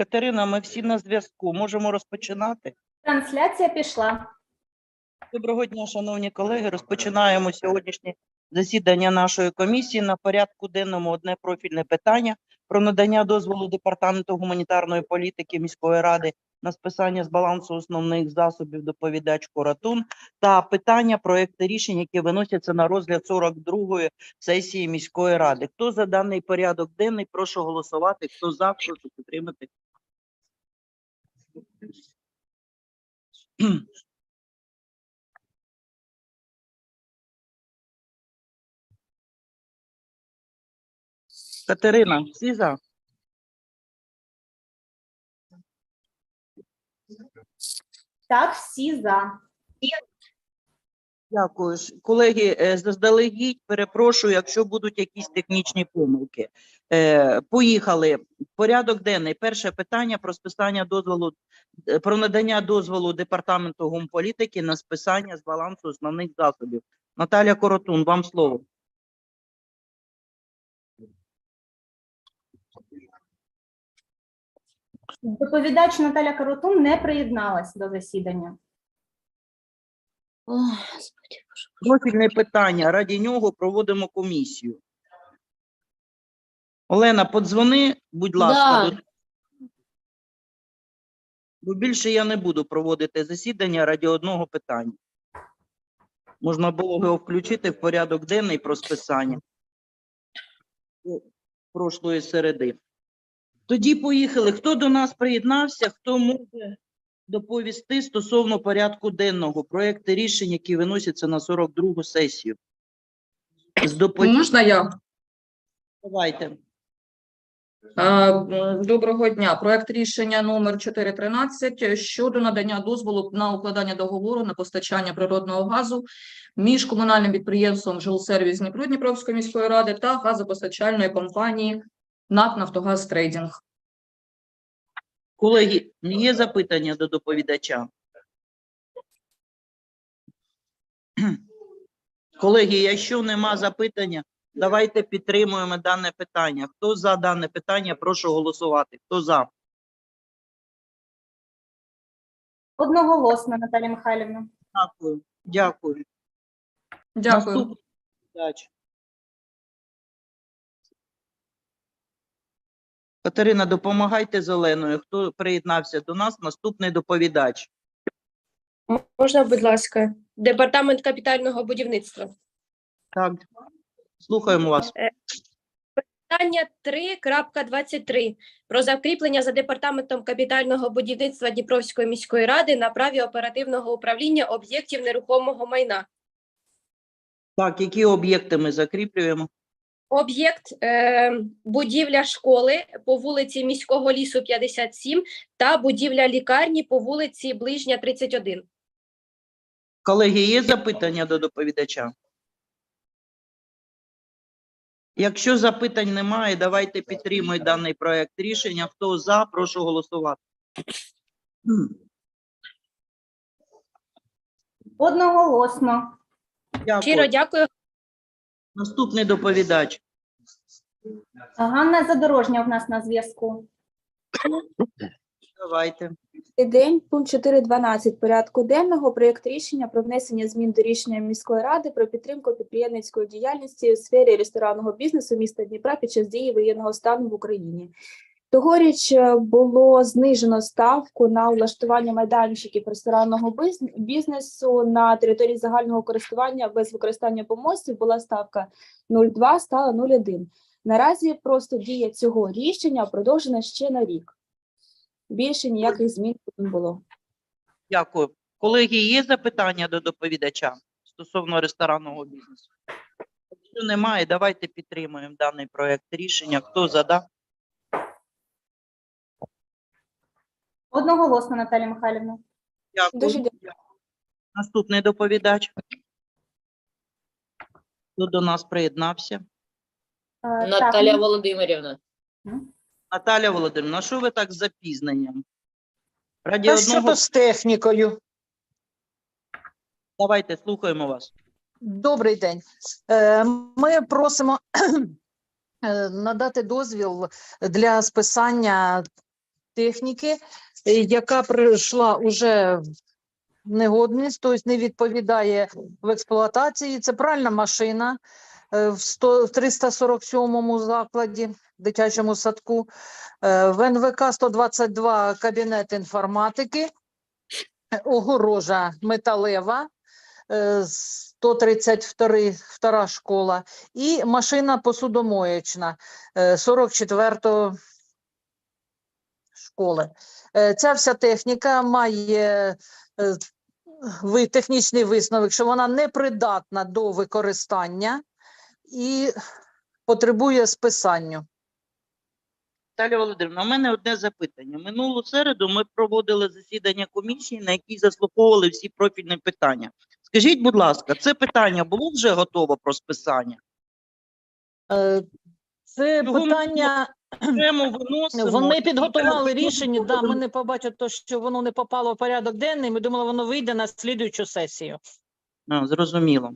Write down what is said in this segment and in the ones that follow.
Катерина, ми всі на зв'язку. Можемо розпочинати. Трансляція пішла. Доброго дня, шановні колеги. Розпочинаємо сьогоднішнє засідання нашої комісії. На порядку денному одне профільне питання про надання дозволу Департаменту гуманітарної політики міської ради на списання з балансу основних засобів доповідач Коратун та питання проекти рішень, які виносяться на розгляд 42-ї сесії міської ради. Хто за даний порядок денний, прошу голосувати. Хто за, прошу підтримати. Катерина, всі за? Так, всі за. Дякую. Колеги, е, заздалегідь перепрошую, якщо будуть якісь технічні помилки. Е, Поїхали. Порядок денний. Перше питання про списання дозволу е, про надання дозволу департаменту гумполітики на списання з балансу основних засобів. Наталя Коротун, вам слово. Доповідач Наталя Карутун не приєдналась до засідання. Профільне питання. Раді нього проводимо комісію. Олена, подзвони, будь ласка. Да. Бо більше я не буду проводити засідання раді одного питання. Можна було його включити в порядок денний про списання прошлої середи. Тоді поїхали. Хто до нас приєднався, хто може доповісти стосовно порядку денного, проекти рішень, які виносяться на 42-гу сесію. З доповідь... Можна я? Давайте. Доброго дня. Проект рішення номер 413 щодо надання дозволу на укладання договору на постачання природного газу між комунальним підприємством «Жилсервіс Дніпро» Дніпровської міської ради та газопостачальної компанії НАК «Нафтогаз Трейдинг». Колеги, є запитання до доповідача? Колеги, якщо нема запитання, давайте підтримуємо дане питання. Хто за дане питання, прошу голосувати. Хто за? Одноголосно, Наталя Михайлівна. Дякую. Дякую. Дякую. Наступний доповідач. Катерина, допомагайте зеленою. Хто приєднався до нас? Наступний доповідач. Можна, будь ласка, департамент капітального будівництва. Так, слухаємо вас. Питання 3.23 про закріплення за департаментом капітального будівництва Дніпровської міської ради на праві оперативного управління об'єктів нерухомого майна. Так, які об'єкти ми закріплюємо? Об'єкт е, будівля школи по вулиці міського лісу 57 та будівля лікарні по вулиці Ближня 31. Колеги, є запитання до доповідача? Якщо запитань немає, давайте підтримуємо даний проект рішення. Хто за, прошу голосувати. Одноголосно. Щиро Дякую. Наступний доповідач. Ганна Задорожня в нас на зв'язку. Давайте. День. Пункт 4.12 порядку денного. Проєкт рішення про внесення змін до рішення міської ради про підтримку підприємницької діяльності у сфері ресторанного бізнесу міста Дніпра під час дії воєнного стану в Україні. Тогоріч е, було знижено ставку на влаштування майданчиків ресторанного бізнесу на території загального користування без використання помостів. Була ставка 0,2, стала 0,1. Наразі просто дія цього рішення продовжена ще на рік. Більше ніяких змін не було. Дякую. Колеги, є запитання до доповідача стосовно ресторанного бізнесу? Якщо немає, давайте підтримуємо даний проект рішення. Хто за, Одноголосно, Наталя Михайлівна. Дякую. Дуже дякую. Наступний доповідач. Хто до нас приєднався? Е, Наталя так, Володимирівна. Наталя Володимирівна, що ви так з запізненням? Раді Та що одного, то з технікою? давайте слухаємо вас. Добрий день. Е, Ми просимо е, надати дозвіл для списання техніки, е, яка прийшла уже в негодність, тобто не відповідає в експлуатації. Це пральна машина е, в 100 в 347 закладі, дитячому садку, е, в НВК 122 кабінет інформатики, огорожа металева, е, 132 втора школа і машина посудомоєчна е, 44 школи. Е, Ця вся техніка має е, технічний висновок, що вона непридатна до використання і потребує списанню. Наталя Володимирівна, у мене одне запитання. Минулу середу ми проводили засідання комісії, на якій заслуховували всі профільні питання. Скажіть, будь ласка, це питання було вже готово про списання? Е, Це Чого питання, Виносимо. вони підготували рішення, да, ми не побачили, то, що воно не попало в порядок денний, ми думали, воно вийде на слідуючу сесію. А, зрозуміло.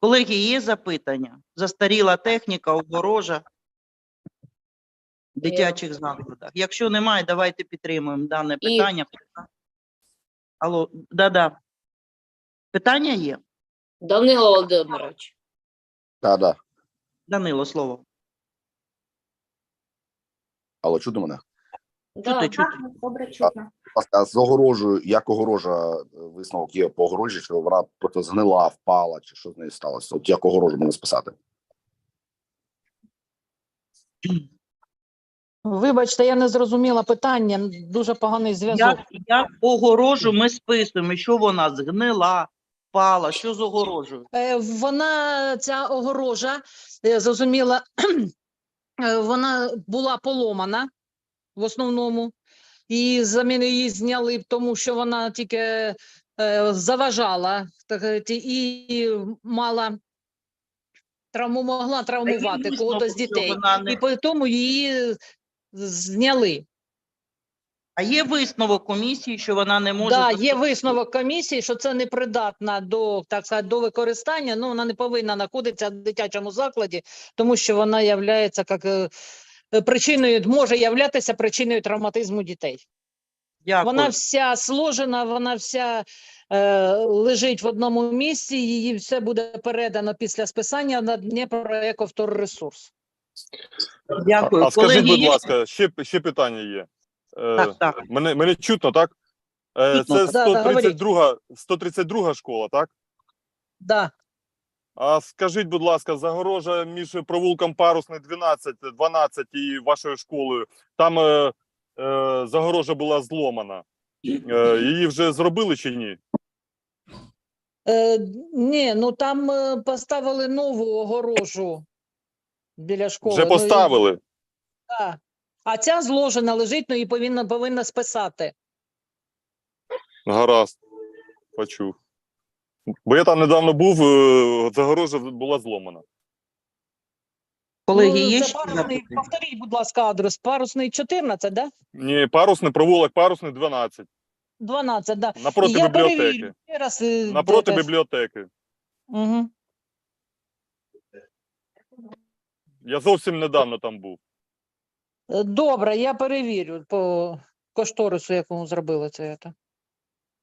Колеги, є запитання? Застаріла техніка, огорожа в дитячих закладах. Якщо немає, давайте підтримуємо дане питання. Алло, да-да. Питання є? Данило Володимирович. Так, да. Данило, слово. Але чути мене? Чути, Да. чути. Добре чутно. А з огорожею, як огорожа е, висновок є по огорожі, що вона просто згнила, впала, чи що з нею сталося? От як огорожу можна списати? Вибачте, я не зрозуміла питання, дуже поганий зв'язок. Як, як огорожу ми списуємо? Що вона згнила, впала? Що з огорожею? Е, Вона ця огорожа, е, зрозуміла, вона була поломана в основному, і заміни її зняли, тому що вона тільки е, заважала так, і мала травму, могла травмувати когось з дітей. не- І по тому її зняли. А є висновок комісії, що вона не може. Да, є висновок комісії, що це непридатна до так сказати, до використання. Ну вона не повинна знаходитися в дитячому закладі, тому що вона являється як е, е, причиною, може являтися причиною травматизму дітей. Дякую. Вона вся сложена, вона вся е, лежить в одному місці. Її все буде передано після списання на Дніпро-Ековторресурс. Дякую. А скажіть, Колеги, будь є? ласка, ще, ще питання є. Е, Так, так. Мене, мене чутно, так? Е, Чутно, Це. Да, да, 132, 132 школа, так? Да. А скажіть, будь ласка, загорожа між провулком Парусний 12, 12 і вашою школою, там е, е, загорожа була зломана. Е, її вже зробили чи ні? Е, ні, ну там е, поставили нову огорожу біля школи. Вже Ну, і- поставили. А ця зложена лежить, ну і повинна, повинна списати. Гаразд. Почув. Бо я там недавно був, е, загорожа була зломана. Колеги, ну, є ще парусний, запитання? повторіть, будь ласка, адрес. Парусний 14, да? Ні, парусний провулок, парусний 12. 12, да. Напроти я бібліотеки. перевірю ще раз. е, Напроти де бібліотеки. Мгм. Я зовсім недавно там був. Добре, я перевірю по кошторису, якому зробили це.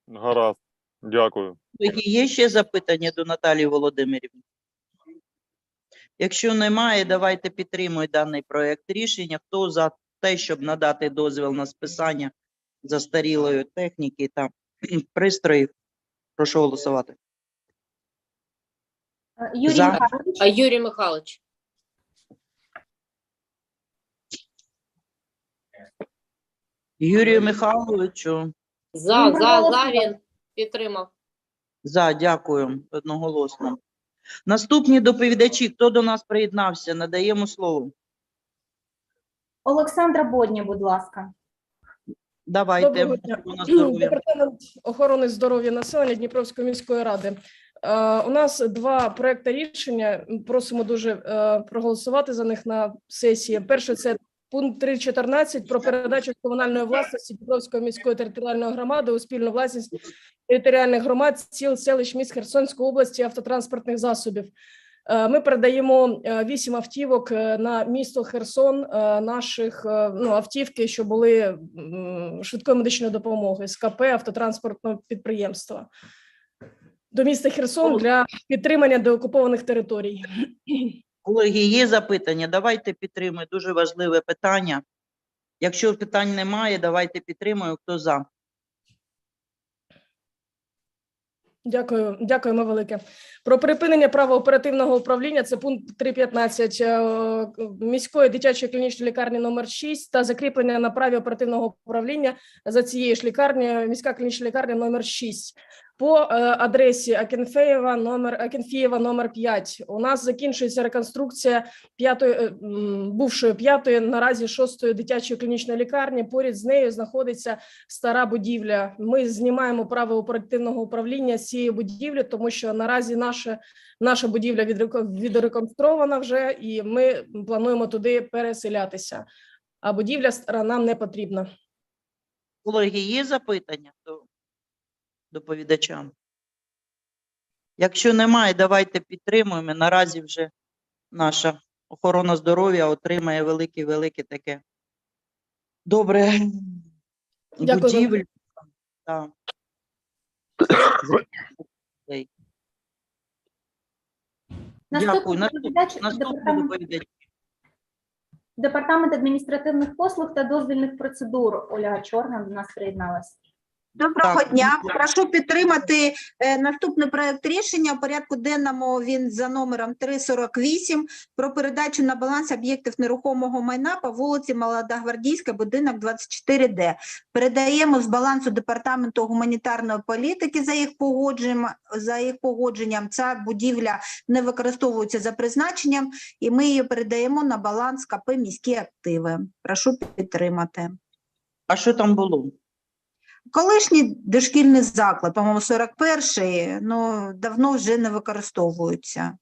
Гаразд. Дякую. Є ще запитання до Наталії Володимирівни? Якщо немає, давайте підтримуємо даний проект рішення. Хто за те, щоб надати дозвіл на списання застарілої техніки та пристроїв? Прошу голосувати. Е, Юрій За. Михайлович. Юрій Михайлович. Юрію Михайловичу, За, за, за він підтримав. за, дякую, одноголосно. Наступні доповідачі, хто до нас приєднався, надаємо слово. Олександра Бодня, будь ласка. Давайте, Доброго дня. на здоров'я. Департамент охорони здоров'я населення Дніпровської міської ради. Е, У нас два проекти рішення. Просимо дуже е, проголосувати за них на сесії. Перше це пункт 3.14 про передачу комунальної власності Дніпровської міської територіальної громади у спільну власність територіальних громад сіл селищ міст Херсонської області автотранспортних засобів. Е, Ми передаємо е, вісім автівок е, на місто Херсон наших ну, автівки, що були швидкої медичної допомоги з КП автотранспортного підприємства до міста Херсон для підтримання деокупованих територій. Колеги, є запитання? Давайте підтримуємо. Дуже важливе питання. Якщо питань немає, давайте підтримуємо. Хто за? Дякую, дякуємо велике. Про припинення права оперативного управління це пункт 3.15 е, міської дитячої клінічної лікарні номер 6 та закріплення на праві оперативного управління за цією ж лікарнею міська клінічна лікарня номер 6 по е, адресі Акінфеєва номер Акінфієва номер 5. У нас закінчується реконструкція п'ятої е, бувшої п'ятої наразі шостої дитячої клінічної лікарні. Поряд з нею знаходиться стара будівля. Ми знімаємо право оперативного управління цієї будівлі, тому що наразі наша, наша будівля відреко- вже, і ми плануємо туди переселятися. А будівля стара нам не потрібна. Колеги, є запитання доповідачам? Якщо немає, давайте підтримуємо. Наразі вже наша охорона здоров'я отримає велике-велике таке добре Дякую. будівлю. Так. Дякую. Наступний доповідач департамент, адміністративних послуг та дозвільних процедур. Ольга Чорна до нас приєдналась. Доброго Так, дня. Прошу підтримати е, наступний проект рішення. У порядку денному він за номером 348 про передачу на баланс об'єктів нерухомого майна по вулиці Молодогвардійська, будинок 24Д. Передаємо з балансу департаменту гуманітарної політики за їх погодженням. За їх погодженням ця будівля не використовується за призначенням, і ми її передаємо на баланс КП міські активи. Прошу підтримати. А що там було? Колишній дошкільний заклад, по-моєму, 41-й, ну, давно вже не використовується.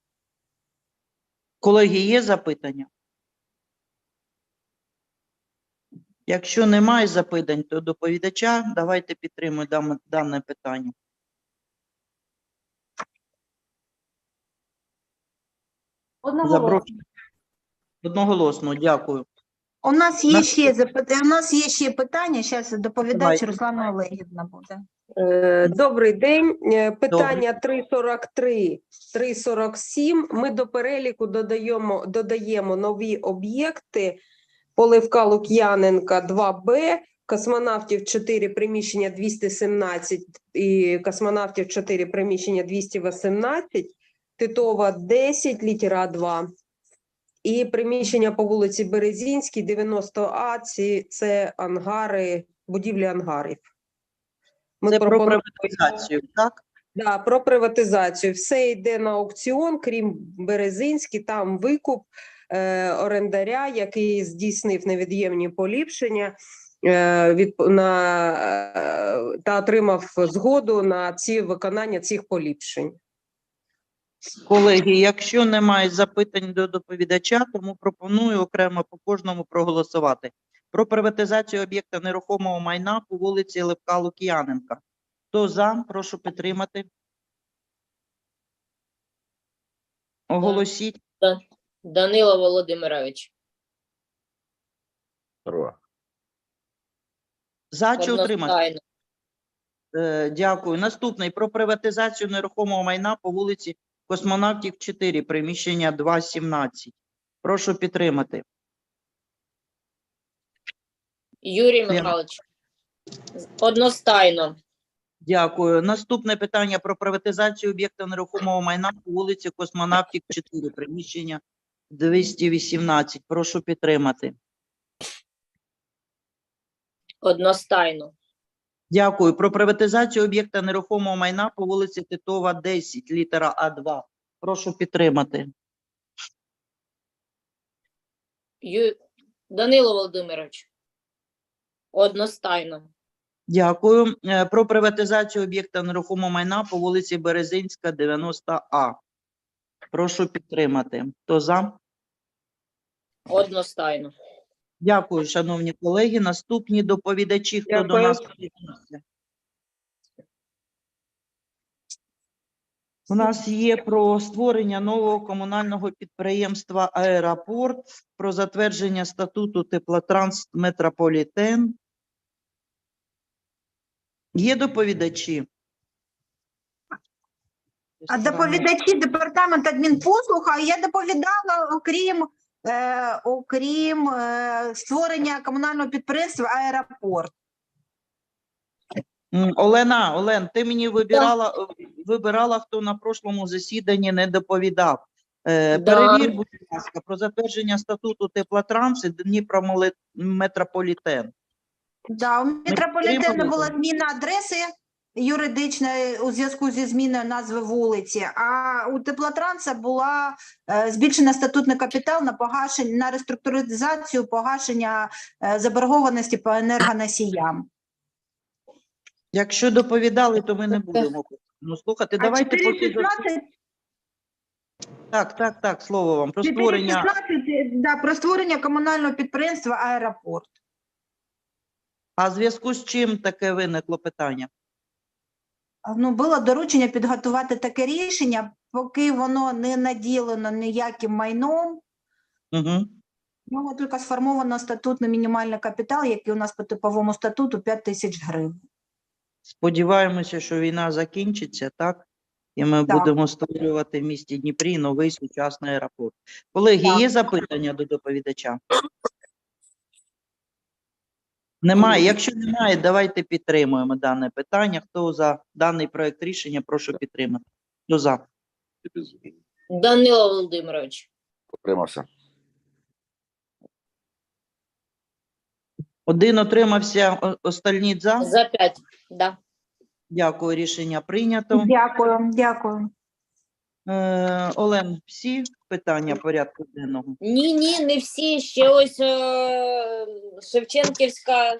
Колеги, є запитання? Якщо немає запитань, то доповідача давайте підтримуємо дане питання. Одноголосно. Одноголосно, дякую. У нас є На- ще запитання, у нас є ще питання, зараз доповідач Давайте. Руслана Олегівна буде. Е, Добрий день. Е, Питання 343, 347. Ми до переліку додаємо, додаємо нові об'єкти. Поливка Лук'яненка 2Б, космонавтів 4 приміщення 217 і космонавтів 4 приміщення 218, Титова 10, літера 2. І приміщення по вулиці Березінській 90А, ці, це ангари, будівлі ангарів. Ми Це про приватизацію, так? Да, про приватизацію. Все йде на аукціон, крім Березинський, там викуп е, орендаря, який здійснив невід'ємні поліпшення е, від, на, е, та отримав згоду на ці виконання цих поліпшень. Колеги, якщо немає запитань до доповідача, тому пропоную окремо по кожному проголосувати. Про приватизацію об'єкта нерухомого майна по вулиці Левка Лук'яненка. Хто за, прошу підтримати. Оголосіть. Данило Володимирович. Здорово. За чи утримати? Е, Дякую. Наступний про приватизацію нерухомого майна по вулиці Космонавтів 4, приміщення 217. Прошу підтримати. Юрій Михайлович. Одностайно. Дякую. Наступне питання про приватизацію об'єкта нерухомого майна по вулиці Космонавтів 4, приміщення 218. Прошу підтримати. Одностайно. Дякую. Про приватизацію об'єкта нерухомого майна по вулиці Титова 10, літера А2. Прошу підтримати. Ю... Данило Володимирович. Одностайно. Дякую. Е, Про приватизацію об'єкта нерухомого майна по вулиці Березинська, 90А. Прошу підтримати. Хто за? Одностайно. Дякую, шановні колеги. Наступні доповідачі, хто до нас приєднався. У нас є про створення нового комунального підприємства Аеропорт, про затвердження статуту Теплотранс Метрополітен. Є доповідачі? А доповідачі департамент адмінпослуг, а я доповідала, окрім, е, окрім е, створення комунального підприємства аеропорт. Олена, Олен, ти мені вибирала, вибирала, хто на прошлому засіданні не доповідав. Е, Да. Перевір, будь ласка, про затвердження статуту Теплотранс і Дніпромеtroполітен. Да, у метрополітену була зміна адреси юридичної у зв'язку зі зміною назви вулиці, а у теплотранса була е, збільшена статутний капітал на погашення на реструктуризацію погашення е, заборгованості по енергоносіям. Якщо доповідали, то ми не будемо. Ну, слухайте, А давайте 416 Так, так, так, слово вам. Про створення 416, да, про створення комунального підприємства аеропорт. А в зв'язку з чим таке виникло питання? Ну, було доручення підготувати таке рішення, поки воно не наділено ніяким майном. Угу. Ну, тільки сформовано статутний мінімальний капітал, який у нас по типовому статуту 5 тисяч гривень. Сподіваємося, що війна закінчиться, так? І ми Так. будемо створювати в місті Дніпрі новий сучасний аеропорт. Колеги, Так. є запитання до доповідача? Немає. Якщо немає, давайте підтримуємо дане питання. Хто за даний проект рішення, прошу підтримати. Хто за? Данило Володимирович. Утримався. Один отримався, о- остальні за. За п'ять. Да. Дякую, рішення прийнято. Дякую, дякую. Е, Олен, всі питання порядку денного? Ні, ні, не всі. Ще ось е, Шевченківська.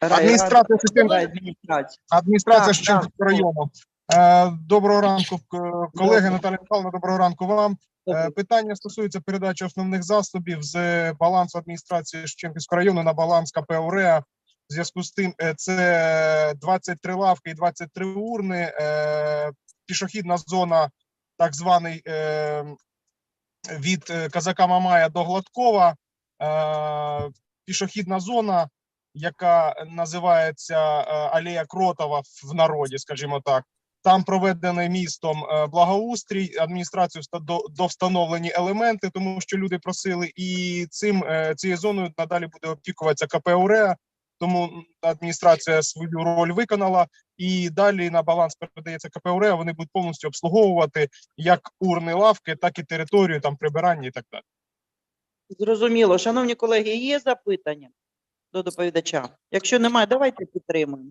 Адміністрація Шевченка- адміністрація. Адміністрація Так, Шевченківського так. району. Е, Доброго ранку, к- колеги Наталя Михайловна, доброго ранку вам. Е, Питання стосується передачі основних засобів з балансу адміністрації Шевченківського району на баланс КП «Уреа». В зв'язку з тим, е, це 23 лавки і 23 урни, е, пішохідна зона, так званий е, від е, Казака Мамая до Гладкова, е, пішохідна зона, яка називається Алея Кротова в народі, скажімо так. Там проведений містом благоустрій, адміністрацією вста- до- довстановлені елементи, тому що люди просили, і цим цією зоною надалі буде опікуватися КП тому адміністрація свою роль виконала, і далі на баланс передається КП «Уреа», Вони будуть повністю обслуговувати як урни лавки, так і територію там прибирання і так далі. Зрозуміло. Шановні колеги, є запитання до доповідача? Якщо немає, давайте підтримуємо.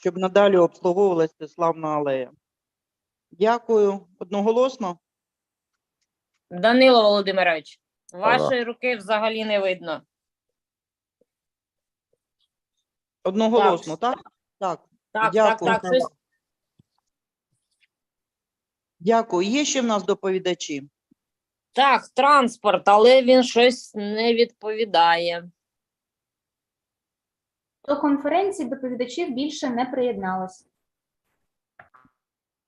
Щоб надалі обслуговувалася славна алея. Дякую. Одноголосно? Данило Володимирович. Вашої руки взагалі не видно. Одноголосно, так? Так. Так, Дякую. так, так. Щось... Дякую. Є ще в нас доповідачі? Так, транспорт, але він щось не відповідає. До конференції доповідачів більше не приєдналось.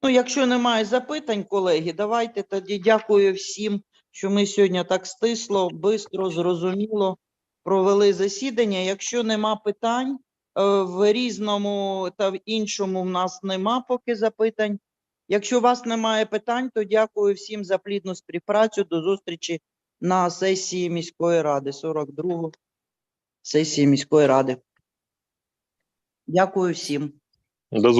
Ну, якщо немає запитань, колеги, давайте тоді дякую всім, що ми сьогодні так стисло, бистро, зрозуміло провели засідання. Якщо нема питань, в різному та в іншому в нас нема поки запитань. Якщо у вас немає питань, то дякую всім за плідну співпрацю. До зустрічі на сесії міської ради, 42 сесії міської ради. Дякую всім. До